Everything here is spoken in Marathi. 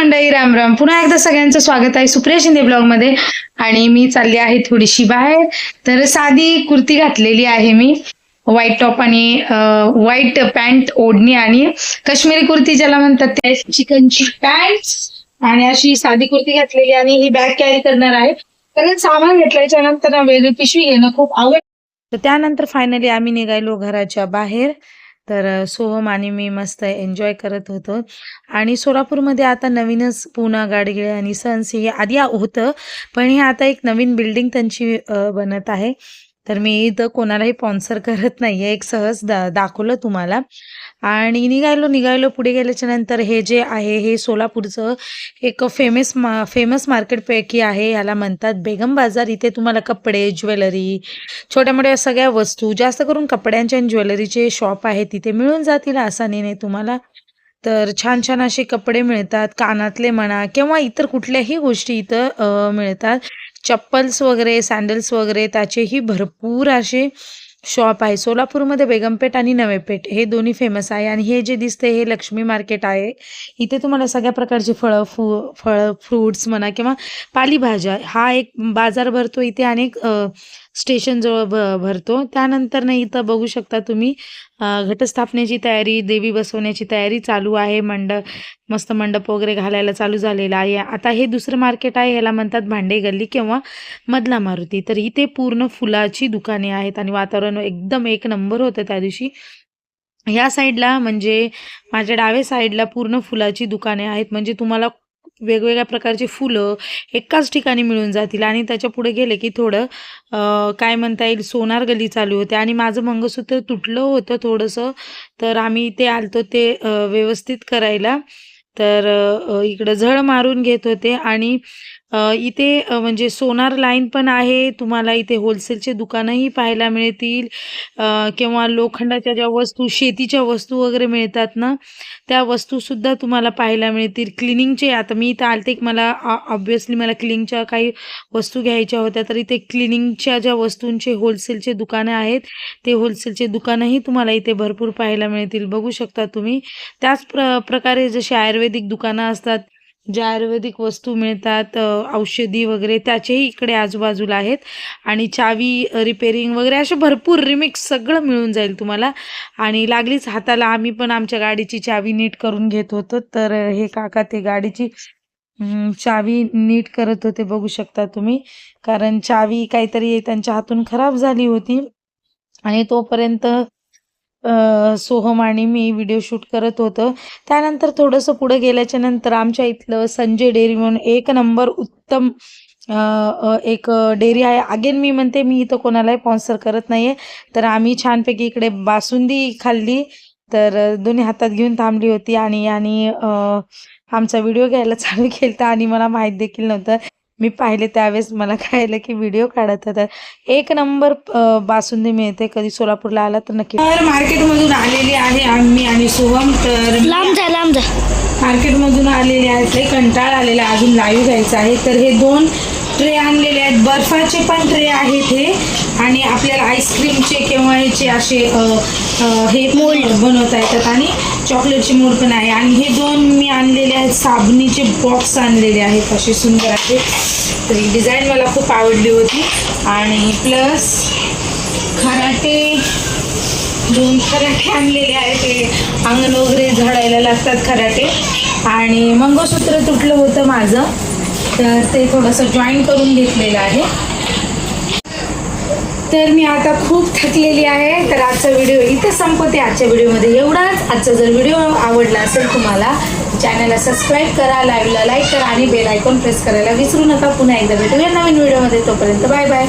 मंडळी राम राम. पुन्हा एकदा सगळ्यांचं स्वागत आहे सुप्रिया शिंदे ब्लॉगमध्ये. आणि मी चालली आहे थोडीशी बाहेर. तर साधी कुर्ती घातलेली आहे मी. व्हाईट टॉप आणि व्हाईट पॅन्ट ओढणी आणि काश्मीरी कुर्ती ज्याला म्हणतात ते. चिकनची पॅन्ट आणि अशी साधी कुर्ती घातलेली आणि ही बॅग कॅरी करणार आहे. कारण सामान घेतल्याच्या नंतर वेगळी पिशवी घेणं खूप आवड तर त्यानंतर फायनली आम्ही निघायलो घराच्या बाहेर. तर सोहम आणि मी मस्त एन्जॉय करत होतो. आणि सोलापूरमध्ये आता नवीनच पुणा गाडगिळे आणि सन्स हे आधी होतं पण हे आता एक नवीन बिल्डिंग त्यांची बनत आहे. तर मी इथं कोणालाही स्पॉन्सर करत नाही आहे एक सहज दा दाखवलं तुम्हाला. आणि निघायलो निघायलो पुढे गेल्याच्यानंतर हे जे आहे हे सोलापूरचं एक फेमस मा फेमस मार्केटपैकी आहे. याला म्हणतात बेगम बाजार. इथे तुम्हाला कपडे ज्वेलरी छोट्या मोठ्या सगळ्या वस्तू जास्त करून कपड्यांचे आणि ज्वेलरीचे शॉप आहे तिथे मिळून जातील आसानीने नाही तुम्हाला. तर छान छान असे कपडे मिळतात. कानातले म्हणा किंवा इतर कुठल्याही गोष्टी इथं मिळतात. चप्पल्स वगैरे सँडल्स वगैरे त्याचेही भरपूर असे शॉप आहे. सोलापूरमध्ये बेगमपेठ आणि नवेपेठ हे दोन्ही फेमस आहे. आणि हे जे दिसते हे लक्ष्मी मार्केट आहे. इथे तुम्हाला सगळ्या प्रकारची फळं फु फळं फ्रूट्स म्हणा किंवा पालेभाज्या हा एक बाजार भरतो इथे अनेक स्टेशनजवळ भ भरतो. त्यानंतर नाही इथं बघू शकता तुम्ही घटस्थापनेची तयारी देवी बसवण्याची तयारी चालू आहे. मंडप मस्त मंडप वगैरे घालायला चालू झालेला आहे. आता हे दुसरं मार्केट आहे ह्याला म्हणतात भांडे गल्ली किंवा मधला मारुती. तर इथे पूर्ण फुलाची दुकाने आहेत आणि वातावरण एकदम एक नंबर होतं त्या दिवशी. ह्या साईडला म्हणजे माझ्या डाव्या साईडला पूर्ण फुलाची दुकाने आहेत. म्हणजे तुम्हाला वेगवेगळ्या प्रकारची फुलं एकाच ठिकाणी मिळून जातील. आणि त्याच्या पुढे गेले की थोडं काय म्हणता येईल सोनार गली चालू होते. आणि माझं मंगळसूत्र तुटलं होतं थोडंसं तर आम्ही ते आलतो ते व्यवस्थित करायला. तर इकडं झळ मारून घेत होते. आणि इथे म्हणजे सोनार लाईन पण आहे. तुम्हाला इथे होलसेलचे दुकानंही पाहायला मिळतील. किंवा लोखंडाच्या ज्या वस्तू शेतीच्या वस्तू वगैरे मिळतात ना त्या वस्तूसुद्धा तुम्हाला पाहायला मिळतील. क्लिनिंगचे आता मी इथं आलते की मला ऑब्विसली मला क्लिनिंगच्या काही वस्तू घ्यायच्या होत्या तर इथे क्लिनिंगच्या ज्या वस्तूंचे होलसेलचे दुकानं आहेत ते होलसेलचे दुकानंही तुम्हाला इथे भरपूर पाहायला मिळतील. बघू शकता तुम्ही. त्याच प्र प्रकारे जसे आयुर्वेदिक दुकानं असतात ज्या आयुर्वेदिक वस्तू मिळतात औषधी वगैरे त्याचेही इकडे आजूबाजूला आहेत. आणि चावी रिपेरिंग वगैरे असे भरपूर रिमिक्स सगळं मिळून जाईल तुम्हाला. आणि लागलीच हाताला आम्ही पण आमच्या गाडीची चावी नीट करून घेत होतो. तर हे काका ते गाडीची चावी नीट करत होते बघू शकता तुम्ही. कारण चावी काहीतरी त्यांच्या हातून खराब झाली होती. आणि तोपर्यंत सोहम आणि मी व्हिडिओ शूट करत होतो. त्यानंतर थोडंसं पुढे गेल्याच्यानंतर आमच्या इथलं संजय डेअरी म्हणून एक नंबर उत्तम एक डेअरी आहे. अगेन मी म्हणते मी इथं कोणालाही स्पॉन्सर करत नाही आहे तर आम्ही छानपैकी इकडे बासुंदी खाल्ली. तर दोन्ही हातात घेऊन थांबली होती आणि आणि आमचा व्हिडिओ घ्यायला चालू केला आणि मला माहीत देखील नव्हतं. मी पाहिले त्यावेळेस मला कळलं की व्हिडिओ काढत होता. एक नंबर बासुंदी मिळते. कधी सोलापूरला आला तर नक्की. तर मार्केटमधून आलेली आहे आम्ही आणि सोहम तर लांब जा लांब जा. मार्केटमधून आलेले आहेत लई कंटाळ आलेला आहे, अजून लाईव्ह घ्यायचं आहे. तर हे दोन ट्रे आणलेले आहेत. बर्फाचे पण ट्रे आहेत हे. आणि आपल्याला आईस्क्रीमचे किंवा ह्याचे असे हे पण बनवता येतात. आणि चॉकलेटचे मोड पण आहे. आणि हे दोन मी आणलेले आहेत. साबणीचे बॉक्स आणलेले आहेत. असे सुंदर असे. तर ही डिझाईन मला खूप आवडली होती. आणि प्लस खराटे दोन खराटे आणलेले आहेत. ते अंगण वगैरे झाडायला लागतात खराटे. आणि मंगळसूत्र तुटलं होतं माझं. तर ते थोडंसं जॉईन करून घेतलेलं आहे. तर मी आता खूप थकलेली आहे तर आजचा व्हिडिओ इथे संपते आजच्या व्हिडिओमध्ये एवढाच. आजचा जर व्हिडिओ आवडला असेल तुम्हाला चॅनलला सबस्क्राईब करा लाईव्हला लाईक करा आणि बेल आयकॉन प्रेस करायला विसरू नका. पुन्हा एकदा भेटूया नवीन व्हिडिओमध्ये तोपर्यंत बाय बाय